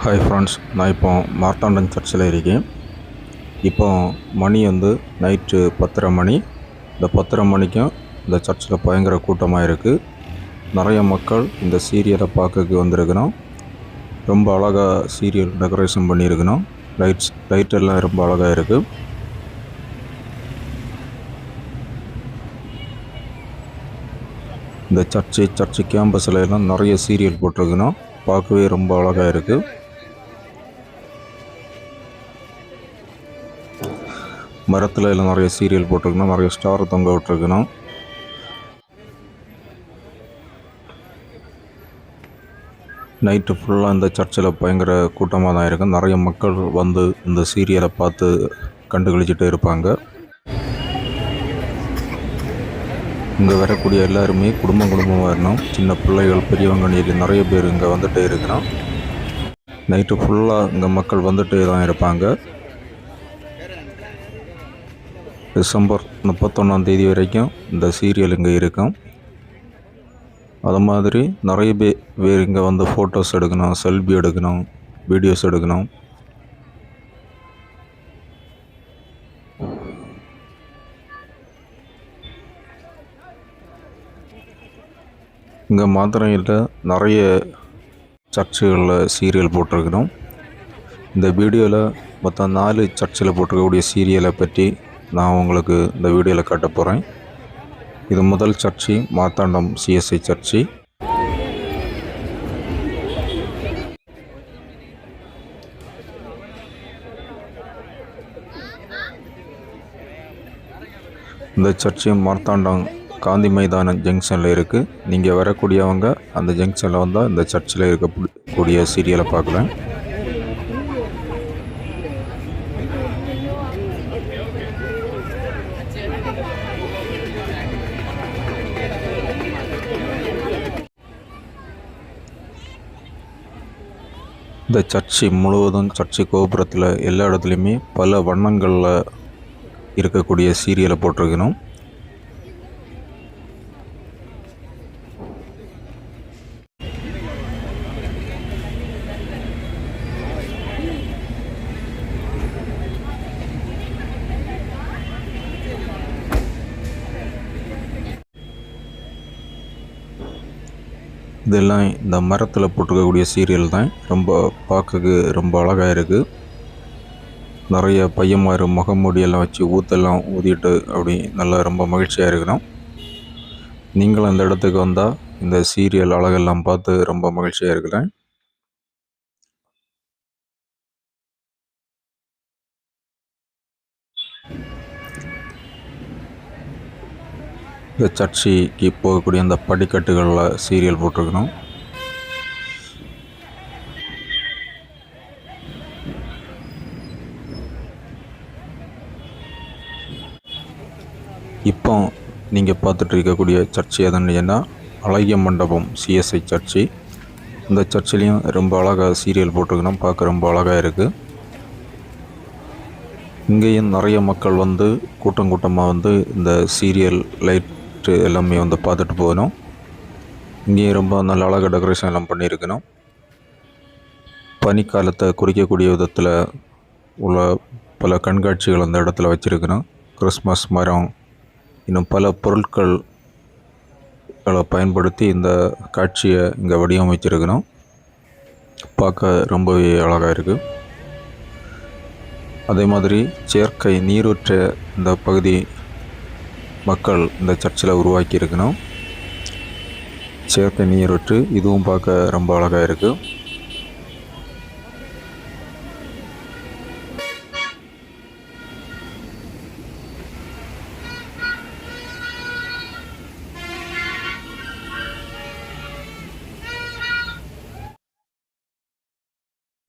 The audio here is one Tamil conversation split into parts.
ஹாய் ஃப்ரெண்ட்ஸ் நான் இப்போ மார்த்தாண்டன் சர்ச்சில் இருக்கேன். இப்போ மணி வந்து நைட்டு பத்தரை மணி. இந்த பத்தரை மணிக்கும் இந்த சர்ச்சில் பயங்கர கூட்டமாக இருக்குது நிறைய மக்கள் இந்த சீரியலை பார்க்க வந்திருக்கணும். ரொம்ப அழகாக சீரியல் டெக்கரேஷன் பண்ணியிருக்கணும். லைட்ஸ் லைட் எல்லாம் ரொம்ப அழகாக இருக்குது இந்த சர்ச்சு சர்ச்சு கேம்பஸில் எல்லாம் நிறைய சீரியல் போட்டிருக்கணும். பார்க்கவே ரொம்ப அழகாக இருக்குது மரத்தில் எல்லாம் நிறைய சீரியல் போட்டிருக்கணும் நிறைய ஸ்டார் தொங்க விட்டுருக்கணும். நைட்டு ஃபுல்லாக இந்த சர்ச்சில் பயங்கர கூட்டமாக தான் இருக்கும். நிறைய மக்கள் வந்து இந்த சீரியலை பார்த்து கண்டுகளிச்சிட்டு இருப்பாங்க. இங்கே வரக்கூடிய எல்லாருமே குடும்பம் குடும்பமாக வரணும். சின்ன பிள்ளைகள் பெரியவங்க நிறைய பேர் இங்கே வந்துட்டே இருக்கிறோம் நைட்டு ஃபுல்லாக இங்கே மக்கள் வந்துட்டே தான் இருப்பாங்க. டிசம்பர் முப்பத்தொன்னாம் தேதி வரைக்கும் இந்த சீரியல் இங்கே இருக்கும். அது மாதிரி நிறைய பே பேர் இங்கே வந்து ஃபோட்டோஸ் எடுக்கணும் செல்ஃபி எடுக்கணும் வீடியோஸ் எடுக்கணும். இங்கே மாத்திரம் இல்லை நிறைய சர்ச்சுகளில் சீரியல் போட்டிருக்கணும் இந்த வீடியோவில் மொத்தம் நாலு சர்ச்சில் போட்டிருக்கக்கூடிய சீரியலை பற்றி நான் உங்களுக்கு இந்த வீடியோவில் காட்ட போகிறேன் இது முதல் சர்ச்சு மார்த்தாண்டம் சிஎஸ்ஐ சர்ச்சு. இந்த சர்ச்சு மார்த்தாண்டம் காந்தி மைதானம் ஜங்ஷனில் இருக்குது நீங்கள் வரக்கூடியவங்க அந்த ஜங்ஷனில் வந்தால் இந்த சர்ச்சில் இருக்கக்கூடிய சீரியலை பார்க்கலாம். இந்த சர்ச்சு முழுவதும் சர்ச்சு கோபுரத்தில் எல்லா இடத்துலையுமே பல வண்ணங்களில் இருக்கக்கூடிய சீரியலை போட்டிருக்கணும். இதெல்லாம் இந்த மரத்தில் போட்டிருக்கக்கூடிய சீரியல் தான். ரொம்ப பார்க்கறதுக்கு ரொம்ப அழகாக இருக்குது நிறைய பையன்மார் முகமூடியெல்லாம் வச்சு ஊத்தெல்லாம் ஊதிட்டு அப்படி நல்லா ரொம்ப மகிழ்ச்சியாக இருக்கணும். நீங்களும் அந்த இடத்துக்கு வந்தால் இந்த சீரியல் அழகெல்லாம் பார்த்து ரொம்ப மகிழ்ச்சியாக இருக்கலாம். இந்த சர்ச்சுக்கு போகக்கூடிய அந்த படிக்கட்டுகளில் சீரியல் போட்டிருக்கணும். இப்போ நீங்கள் பார்த்துட்டு இருக்கக்கூடிய சர்ச்சு எதுன்னு அழகிய மண்டபம் சிஎஸ்ஐ சர்ச்சு. இந்த சர்ச்சிலையும் ரொம்ப அழகாக சீரியல் போட்டிருக்கணும். பார்க்க ரொம்ப அழகாக இருக்குது இங்கேயும் நிறைய மக்கள் வந்து கூட்டம் கூட்டமாக வந்து இந்த சீரியல் லைட் ஃபஸ்ட்டு எல்லாமே வந்து பார்த்துட்டு போகணும். இங்கேயும் ரொம்ப நல்ல அழகாக டெக்கரேஷன் எல்லாம் பண்ணியிருக்கணும். பனிக்காலத்தை குறிக்கக்கூடிய விதத்தில் உள்ள பல கண்காட்சிகள் அந்த இடத்துல வச்சுருக்கணும். கிறிஸ்மஸ் மரம் இன்னும் பல பொருட்கள் பயன்படுத்தி இந்த காட்சியை இங்கே வடிவமைச்சிருக்கணும். பார்க்க ரொம்பவே அழகாக இருக்குது அதே மாதிரி செயற்கை நீரூற்ற இந்த பகுதி மக்கள் இந்த சர்ச்சில் உருவாக்கி இருக்கணும் நீர் நீரூற்று இதுவும் பார்க்க ரொம்ப அழகாக இருக்குது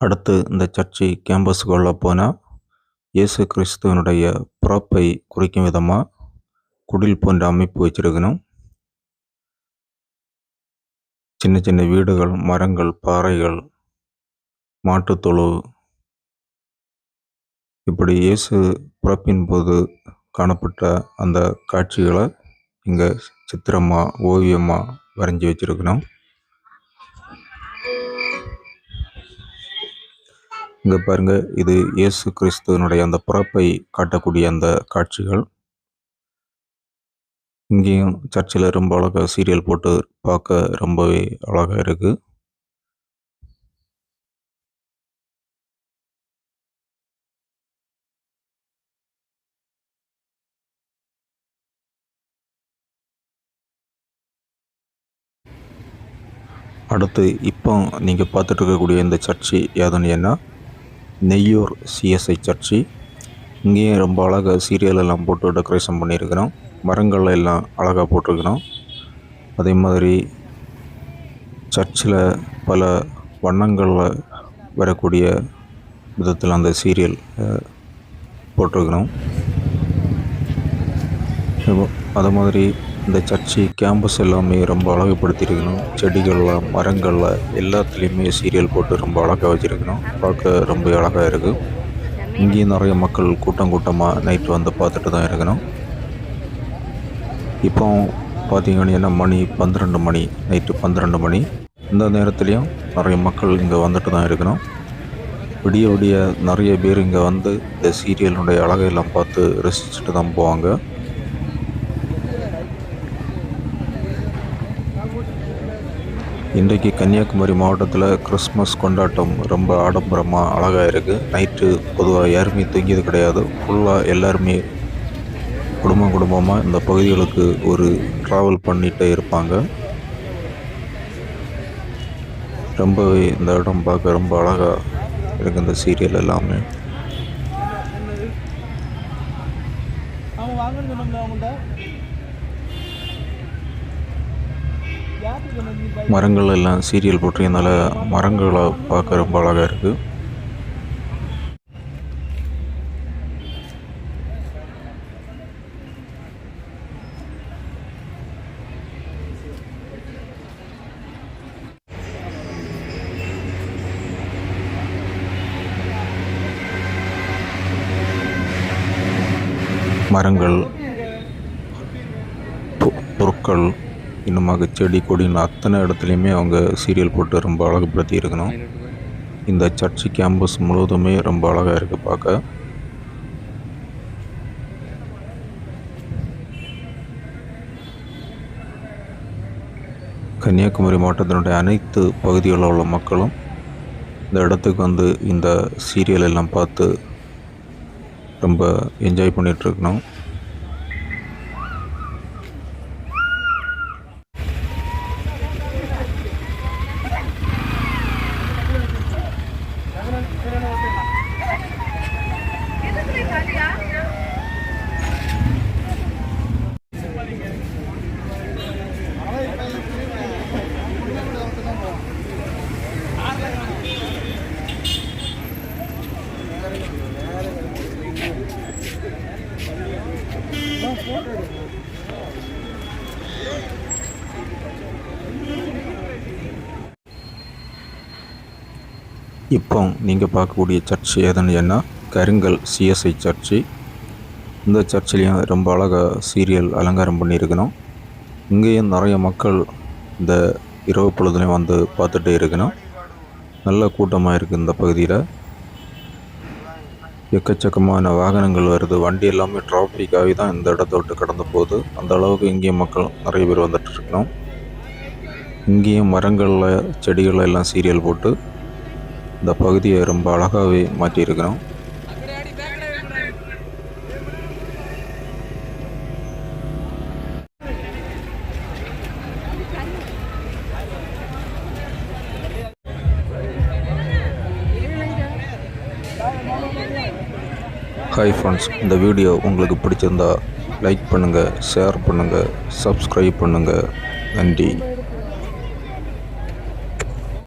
அடுத்து இந்த சர்ச்சு கேம்பஸுக்குள்ளே போனால் இயேசு கிறிஸ்துவனுடைய பிறப்பை குறிக்கும் விதமாக குடில் போன்ற அமைப்பு வச்சிருக்கணும். சின்ன சின்ன வீடுகள் மரங்கள் பாறைகள் மாட்டுத்தொழு இப்படி இயேசு பிறப்பின் போது காணப்பட்ட அந்த காட்சிகளை இங்கே சித்திரமாக ஓவியமாக வரைஞ்சி வச்சிருக்கணும். இங்கே பாருங்க இது இயேசு கிறிஸ்துவனுடைய அந்த பிறப்பை காட்டக்கூடிய அந்த காட்சிகள். இங்கேயும் சர்ச்சில் ரொம்ப அழகா சீரியல் போட்டு பார்க்க ரொம்பவே அழகா இருக்கு. அடுத்து இப்போ நீங்கள் பார்த்துட்டு இருக்கக்கூடிய இந்த சர்ச்சு ஏதுன்னு நெய்யூர் சிஎஸ்ஐ சர்ச்சு. இங்கேயும் ரொம்ப அழகாக சீரியல் எல்லாம் போட்டு டெக்கரேஷன் பண்ணியிருக்கிறோம். மரங்கள் எல்லாம் அழகாக போட்டிருக்கிறோம். அதே மாதிரி சர்ச்சில் பல வண்ணங்களில் வரக்கூடிய விதத்தில் அந்த சீரியல் போட்டிருக்கணும் போட்டிருக்கிறோம். அது மாதிரி இந்த சர்ச்சு கேம்பஸ் எல்லாமே ரொம்ப அழகுப்படுத்தியிருக்கணும் செடிகளில் மரங்களில் எல்லாத்துலேயுமே சீரியல் போட்டு ரொம்ப அழகாக வச்சுருக்கணும் பார்க்க ரொம்ப அழகாக இருக்குது இங்கேயும் நிறைய மக்கள் கூட்டம் கூட்டமாக நைட்டு வந்து பார்த்துட்டு தான் இருக்கணும் இப்போ பார்த்தீங்கன்னா மணி பன்னிரெண்டு மணி நைட்டு பன்னிரெண்டு மணி. இந்த நேரத்துலையும் நிறைய மக்கள் இங்கே வந்துட்டு தான் இருக்கணும் விடிய விடிய நிறைய பேர் இங்கே வந்து இந்த சீரியலுடைய அழகையெல்லாம் பார்த்து ரசிச்சுட்டு தான் போவாங்க. இன்றைக்கு கன்னியாகுமரி மாவட்டத்தில் கிறிஸ்மஸ் கொண்டாட்டம் ரொம்ப ஆடம்பரமாக அழகாக இருக்குது. நைட்டு பொதுவாக யாருமே தூங்கியது கிடையாது. ஃபுல்லாக எல்லாருமே குடும்பம் குடும்பமாக இந்த பகுதிகளுக்கு ஒரு ட்ராவல் பண்ணிகிட்டே இருப்பாங்க. ரொம்பவே இந்த இடம் பார்க்க ரொம்ப அழகாக இருக்குது இந்த சீரியல் எல்லாமே. மரங்கள் எல்லாம் சீரியல் போட்டிருக்கனால மரங்களை பார்க்க ரொம்ப அழகாக இருக்குது மரங்கள் பொருட்கள் இன்னுமாக செடி கொடின்னு அத்தனை இடத்துலையுமே அவங்க சீரியல் போட்டு ரொம்ப அழகுபடுத்தி இருக்கணும். இந்த சர்ச்சு கேம்பஸ் முழுவதுமே ரொம்ப அழகாக இருக்குது பார்க்க கன்னியாகுமரி மாவட்டத்தினுடைய அனைத்து பகுதிகளில் உள்ள மக்களும் இந்த இடத்துக்கு வந்து இந்த சீரியல் எல்லாம் பார்த்து ரொம்ப என்ஜாய் பண்ணிகிட்ருக்கணும் இப்போ நீங்கள் பார்க்கக்கூடிய சர்ச் எதுன்னு கருங்கல் சிஎஸ்ஐ சர்ச்சு. இந்த சர்ச்சிலையும் ரொம்ப அழகாக சீரியல் அலங்காரம் பண்ணியிருக்கணும். இங்கேயும் நிறைய மக்கள் இந்த இரவு பொழுதுலையும் வந்து பார்த்துட்டே இருக்கணும். நல்ல கூட்டமாக இருக்குது இந்த பகுதியில். எக்கச்சக்கமான வாகனங்கள் வருது. வண்டி எல்லாமே டிராஃபிக்காகி தான் இந்த இடத்த விட்டு கடந்து போகுது. அந்த அளவுக்கு இங்கேயும் மக்கள் நிறைய பேர் வந்துட்டு இருக்கணும். இங்கேயும் மரங்களில் செடிகள் எல்லாம் சீரியல் போட்டு இந்த பகுதியை ரொம்ப அழகாகவே மாற்றியிருக்கிறோம். ஹாய் ஃப்ரெண்ட்ஸ் இந்த வீடியோ உங்களுக்கு பிடிச்சிருந்தா லைக் பண்ணுங்கள் ஷேர் பண்ணுங்கள் சப்ஸ்கிரைப் பண்ணுங்கள் நன்றி.